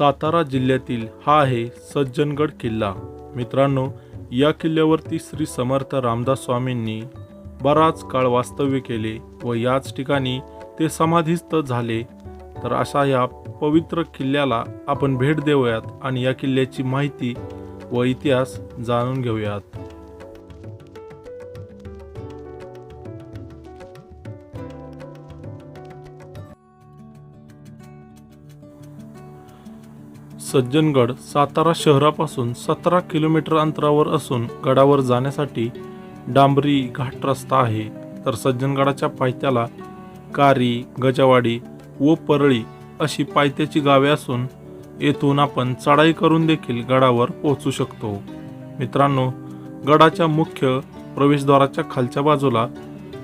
सातारा जिल्ह्यातील हा आहे सज्जनगड किल्ला. मित्रांनो या किल्ल्यावरती श्री समर्थ रामदास स्वामींनी बराच काळ वास्तव्य केले व याच ठिकाणी ते समाधीस्थ झाले. तर अशा या पवित्र किल्ल्याला आपण भेट देऊयात आणि या किल्ल्याची माहिती व इतिहास जाणून घेऊयात. सज्जनगड सातारा शहरापासून सतरा किलोमीटर अंतरावर असून गडावर जाण्यासाठी डांबरी घाट रस्ता आहे. तर सज्जनगडाच्या पायथ्याला कारी गजावाडी व परळी अशी पायथ्याची गावे असून येथून आपण चढाई करून देखील गडावर पोहोचू शकतो. मित्रांनो गडाच्या मुख्य प्रवेशद्वाराच्या खालच्या बाजूला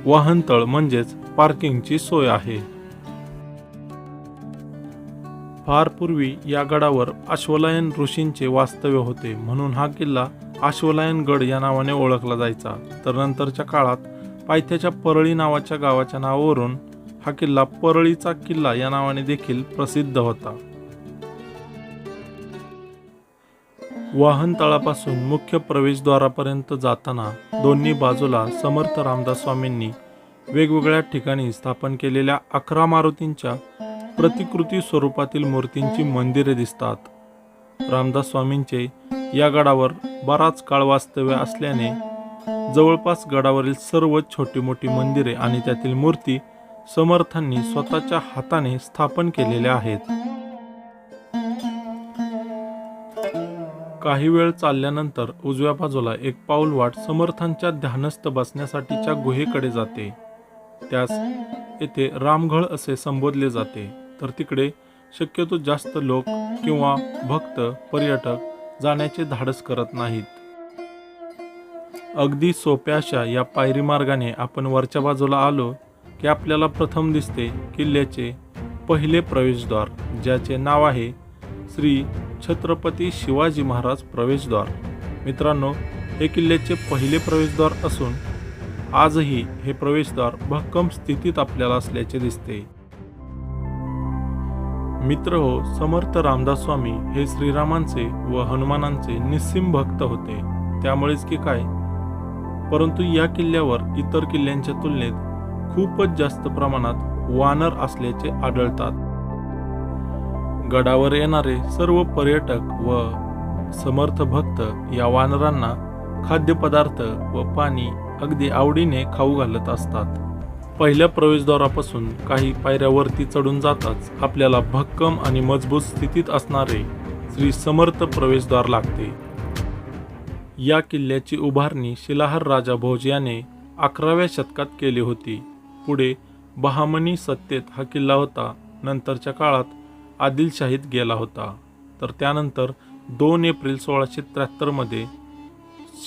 वाहनतळ म्हणजेच पार्किंगची सोय आहे. फार पूर्वी या गडावर अश्वलायन ऋषींचे वास्तव्य होते म्हणून हा किल्ला अश्वलायन गड या नावाने ओळखला जायचा. तर नंतरच्या काळात पायथ्याच्या परळी नावाच्या गावाच्या नावावरून हा किल्ला परळीचा किल्ला या नावाने देखील प्रसिद्ध होता. वाहनतळापासून मुख्य प्रवेशद्वारापर्यंत जाताना दोन्ही बाजूला समर्थ रामदास स्वामींनी वेगवेगळ्या ठिकाणी स्थापन केलेल्या अकरा मारुतींच्या प्रतिकृती स्वरूपातील मूर्तींची मंदिरे दिसतात. रामदास स्वामींचे या गडावर बराच काळ वास्तव्य असल्याने जवळपास गडावरील सर्व छोटी मोठी मंदिरे आणि त्यातील मूर्ती समर्थांनी स्वतःच्या हाताने स्थापन केलेल्या आहेत. काही वेळ चालल्यानंतर उजव्या बाजूला एक पाऊल वाट समर्थांच्या ध्यानस्थ बसण्यासाठीच्या गुहेकडे जाते. त्यास येथे रामघळ असे संबोधले जाते. तर तिकडे शक्यतो जास्त लोक किंवा भक्त पर्यटक जाण्याचे धाडस करत नाहीत. अगदी सोप्याशा या पायरी मार्गाने आपण वरच्या बाजूला आलो की आपल्याला प्रथम दिसते किल्ल्याचे पहिले प्रवेशद्वार ज्याचे नाव आहे श्री छत्रपती शिवाजी महाराज प्रवेशद्वार. मित्रांनो हे किल्ल्याचे पहिले प्रवेशद्वार असून आजही हे प्रवेशद्वार भक्कम स्थितीत आपल्याला असल्याचे दिसते. मित्र हो समर्थ रामदास स्वामी हे श्रीरामांचे व हनुमानांचे निस्सिम भक्त होते. त्यामुळेच की काय? परंतु या किल्ल्यावर इतर किल्ल्यांच्या तुलनेत खूपच जास्त प्रमाणात वानर असल्याचे आढळतात. गडावर येणारे सर्व पर्यटक व समर्थ भक्त या वानरांना खाद्यपदार्थ व पाणी अगदी आवडीने खाऊ घालत असतात. पहिल्या प्रवेशद्वारापासून काही पायऱ्यावरती चढून जाताच आपल्याला भक्कम आणि मजबूत स्थितीत असणारे श्री समर्थ प्रवेशद्वार लागते. या किल्ल्याची उभारणी शिलाहार राजा भोज याने अकराव्या शतकात केली होती. पुढे बहामनी सत्तेत हा किल्ला होता. नंतरच्या काळात आदिलशाहीत गेला होता. तर त्यानंतर दोन एप्रिल सोळाशे त्र्याहत्तरमध्ये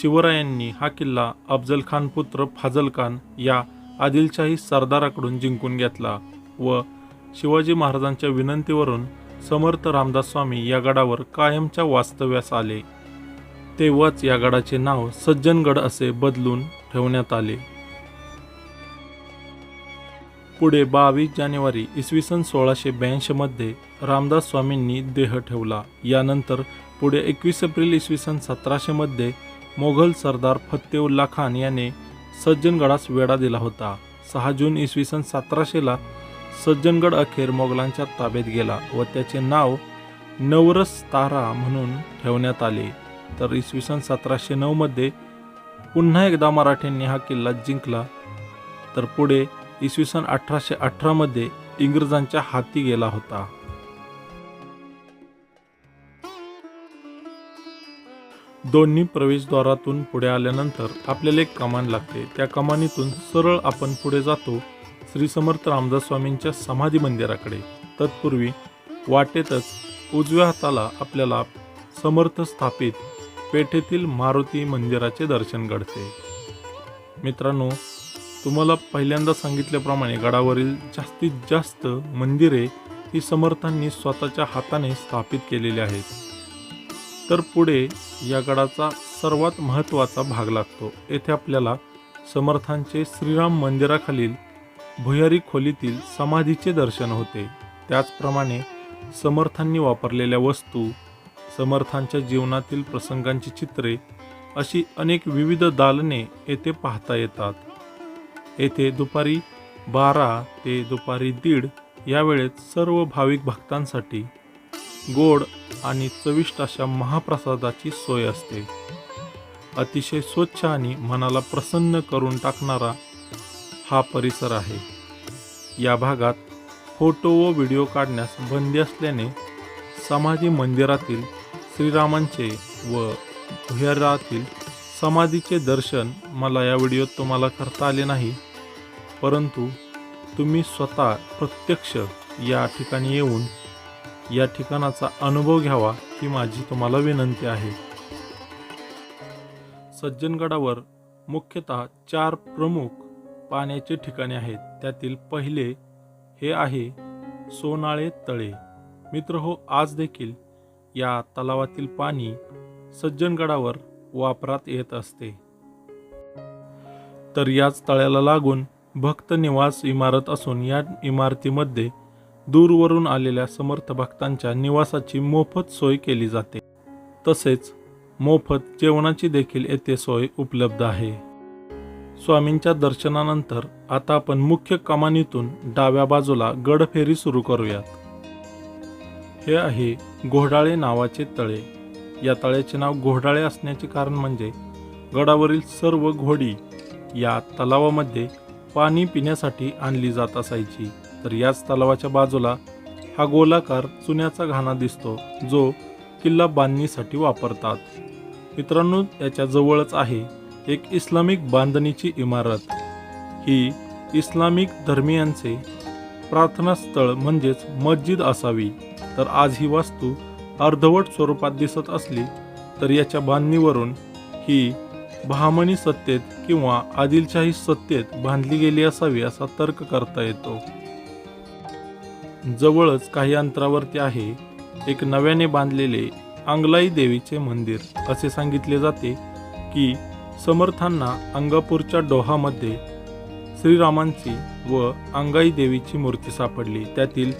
शिवरायांनी हा किल्ला अफजल खान पुत्र फाजल खान या आदिलशाही सरदाराकडून जिंकून घेतला व शिवाजी महाराजांच्या विनंतीवरून समर्थ रामदास स्वामी या गडावर कायमच्या वास्तव्यास आले. तेव्हाच या गडाचे नाव सज्जनगड असे बदलून ठेवण्यात आले. पुढे बावीस जानेवारी इसवी सन सोळाशे ब्याऐंशीमध्ये रामदास स्वामींनी देह ठेवला. यानंतर पुढे एकवीस एप्रिल इसवी सन सतराशेमध्ये मोघल सरदार फत्तेउल्ला खान याने सज्जनगडास वेढा दिला होता. सहा जून इसवी सन सतराशेला सज्जनगड अखेर मोगलांच्या ताब्यात गेला व त्याचे नाव नवरस तारा म्हणून ठेवण्यात आले. तर इसवी सन सतराशे नऊमध्ये पुन्हा एकदा मराठ्यांनी हा किल्ला जिंकला. तर पुढे इसवी सन अठराशे अठरामध्ये इंग्रजांच्या हाती गेला होता. दोन्ही प्रवेशद्वारातून पुढे आल्यानंतर आपल्याला एक कमान लागते. त्या कमानीतून सरळ आपण पुढे जातो श्री समर्थ रामदास स्वामींच्या समाधी मंदिराकडे. तत्पूर्वी वाटेतच उजव्या हाताला आपल्याला समर्थ स्थापित पेठेतील मारुती मंदिराचे दर्शन घडते. मित्रांनो तुम्हाला पहिल्यांदा सांगितल्याप्रमाणे गडावरील जास्तीत जास्त मंदिरे ही समर्थांनी स्वतःच्या हाताने स्थापित केलेली आहेत. तर पुढे या गडाचा सर्वात महत्त्वाचा भाग लागतो. येथे आपल्याला समर्थांचे श्रीराम मंदिराखालील भुयारी खोलीतील समाधीचे दर्शन होते. त्याचप्रमाणे समर्थांनी वापरलेल्या वस्तू समर्थांच्या जीवनातील प्रसंगांची चित्रे अशी अनेक विविध दालने येथे पाहता येतात. येथे दुपारी बारा ते दुपारी दीड या वेळेत सर्व भाविक भक्तांसाठी गोड आणि चविष्ट अशा महाप्रसादाची सोय असते. अतिशय स्वच्छ आणि मनाला प्रसन्न करून टाकणारा हा परिसर आहे. या भागात फोटो व व्हिडिओ काढण्यास बंदी असल्याने समाधी मंदिरातील श्रीरामांचे व भुयारातील समाधीचे दर्शन मला या व्हिडिओत तुम्हाला करता आले नाही. परंतु तुम्ही स्वतः प्रत्यक्ष या ठिकाणी येऊन या ठिकाणाचा अनुभव घ्यावा ही माझी तुम्हाला विनंती आहे. सज्जनगडावर मुख्यतः चार प्रमुख पाण्याचे ठिकाणे आहेत. त्यातील पहिले हे आहे सोनाळे तळे. मित्र हो आज देखील या तलावातील पाणी सज्जनगडावर वापरात येत असते. तर याच तळ्याला लागून भक्त निवास इमारत असून या इमारतीमध्ये दूरवरून आलेल्या समर्थ भक्तांच्या निवासाची मोफत सोय केली जाते. तसेच मोफत जेवणाची देखील येथे सोय उपलब्ध आहे. स्वामींच्या दर्शनानंतर आता आपण मुख्य कमानीतून डाव्या बाजूला गडफेरी सुरू करूयात. हे आहे घोडाळे नावाचे तळे. या तळ्याचे नाव घोडाळे असण्याचे कारण म्हणजे गडावरील सर्व घोडी या तलावामध्ये पाणी पिण्यासाठी आणली जात असायची. तर याच तलावाच्या बाजूला हा गोलाकार चुन्याचा घाणा दिसतो जो किल्ला बांधणीसाठी वापरतात. मित्रांनो याच्या जवळच आहे एक इस्लामिक बांधणीची इमारत. ही इस्लामिक धर्मियांचे प्रार्थनास्थळ म्हणजेच मस्जिद असावी. तर आज ही वास्तू अर्धवट स्वरूपात दिसत असली तर याच्या बांधणीवरून ही बहामणी सत्तेत किंवा आदिलशाही सत्तेत बांधली गेली असावी असा तर्क करता येतो. जवळच काही अंतरावरती आहे एक नव्याने बांधलेले अंगलाई देवीचे मंदिर. असे सांगितले जाते की समर्थांना अंगापूरच्या डोहामध्ये श्रीरामांची व अंगाई देवीची मूर्ती सापडली. त्यातील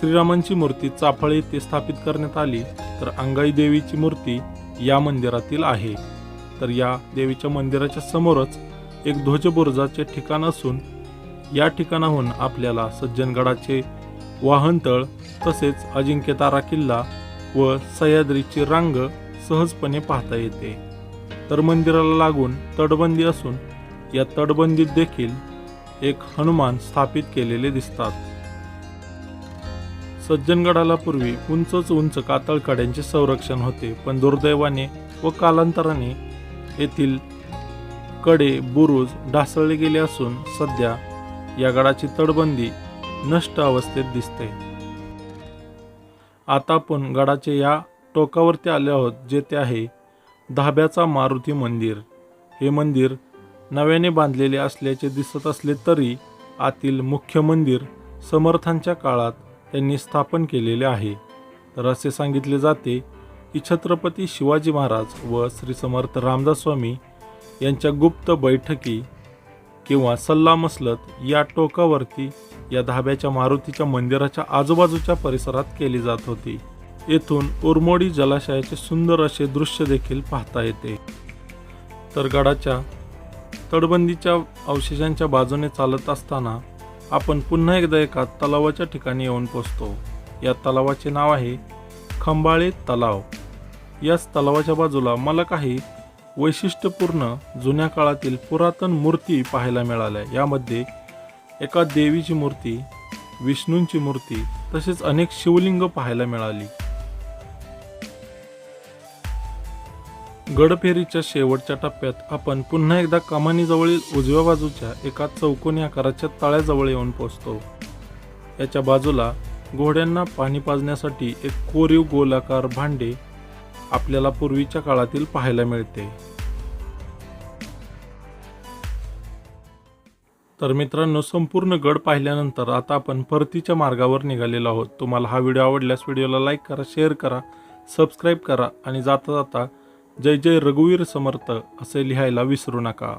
श्रीरामांची मूर्ती चाफळ येथे स्थापित करण्यात आली. तर अंगाई देवीची मूर्ती या मंदिरातील आहे. तर या देवीच्या मंदिराच्या समोरच एक ध्वजबुर्जाचे ठिकाण असून या ठिकाणाहून आपल्याला सज्जनगडाचे वाहनतळ तसेच अजिंक्यतारा किल्ला व सह्याद्रीची रांग सहजपणे पाहता येते. तर मंदिराला लागून तटबंदी असून या तटबंदीत देखील एक हनुमान स्थापित केलेले दिसतात. सज्जनगडाला पूर्वी उंचच उंच कातळकड्यांचे संरक्षण होते पण दुर्दैवाने व कालांतराने येथील कडे बुरुज ढासळले गेले असून सध्या या गडाची तटबंदी नष्ट अवस्थेत दिसते. आता आपण गडाचे या टोकावरती आले आहोत जेथे आहे धाब्याचा मारुती मंदिर. हे मंदिर नव्याने बांधलेले असल्याचे दिसत असले तरी आतील मुख्य मंदिर समर्थांच्या काळात त्यांनी स्थापन केलेले आहे. तर असे सांगितले जाते की छत्रपती शिवाजी महाराज व श्री समर्थ रामदास स्वामी यांच्या गुप्त बैठकी किंवा सल्लामसलत या टोकावरती या धाब्याच्या मारुतीच्या मंदिराच्या आजूबाजूच्या परिसरात केली जात होती. येथून उरमोडी जलाशयाचे सुंदर असे दृश्य देखील पाहता येते. तर गडाच्या तटबंदीच्या अवशेषांच्या बाजूने चालत असताना आपण पुन्हा एकदा एका तलावाच्या ठिकाणी येऊन पोचतो. या तलावाचे नाव आहे खंबाळे तलाव. याच तलावाच्या बाजूला मला काही वैशिष्ट्यपूर्ण जुन्या काळातील पुरातन मूर्ती पाहायला मिळाल्या. यामध्ये एका देवीची मूर्ती विष्णूंची मूर्ती तसेच अनेक शिवलिंग पाहायला मिळाली. गडफेरीच्या शेवटच्या टप्प्यात आपण पुन्हा एकदा कमानीजवळील उजव्या बाजूच्या एका चौकोनी आकाराच्या तळ्याजवळ येऊन पोहोचतो. याच्या बाजूला घोड्यांना पाणी पाजण्यासाठी एक कोरीव गोलाकार भांडे आपल्याला पूर्वीच्या काळातील पाहायला मिळते. तर मित्रांनो संपूर्ण गड पाहिल्यानंतर आता आपण परतीच्या मार्गावर निघालेलो आहोत. तुम्हाला हा व्हिडिओ आवडल्यास व्हिडिओला लाईक करा शेअर करा सबस्क्राईब करा आणि जाता जाता जय जय रघुवीर समर्थ असे लिहायला विसरू नका.